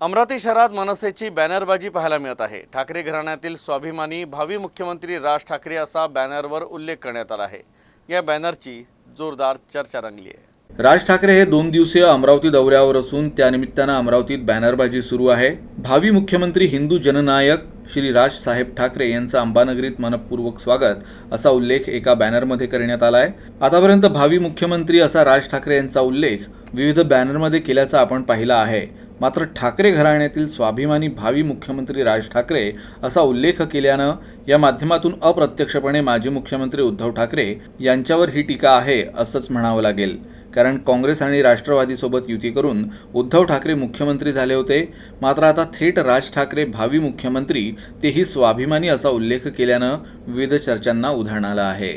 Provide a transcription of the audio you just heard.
अमरावती शहरात मनसेची बॅनरबाजी पाहायला मिळत आहे. ठाकरे घराण्यातील स्वाभिमानी भावी मुख्यमंत्री राज ठाकरे असा बॅनरवर उल्लेख करण्यात आला आहे. या बॅनरची जोरदार चर्चा रंगली आहे. राज ठाकरे हे दोन दिवसीय अमरावती दौऱ्यावर असून त्यानिमित्तानं अमरावतीत बॅनरबाजी सुरू आहे. भावी मुख्यमंत्री हिंदू जननायक श्री राज साहेब ठाकरे यांचं अंबानगरीत मनपूर्वक स्वागत असा उल्लेख एका बॅनरमध्ये करण्यात आला आहे आतापर्यंत भावी मुख्यमंत्री असा राज ठाकरे यांचा उल्लेख विविध बॅनरमध्ये केल्याचा आपण पाहिला आहे. मात्र ठाकरे घराण्यातील स्वाभिमानी भावी मुख्यमंत्री राज ठाकरे असा उल्लेख केल्यानं या माध्यमातून अप्रत्यक्षपणे माजी मुख्यमंत्री उद्धव ठाकरे यांच्यावर ही टीका आहे असंच म्हणावं लागेल. कारण काँग्रेस आणि राष्ट्रवादीसोबत युती करून उद्धव ठाकरे मुख्यमंत्री झाले होते मात्र आता थेट राज ठाकरे भावी मुख्यमंत्री तेही स्वाभिमानी असा उल्लेख केल्यानं विविध चर्चांना उधाण आलं आहे.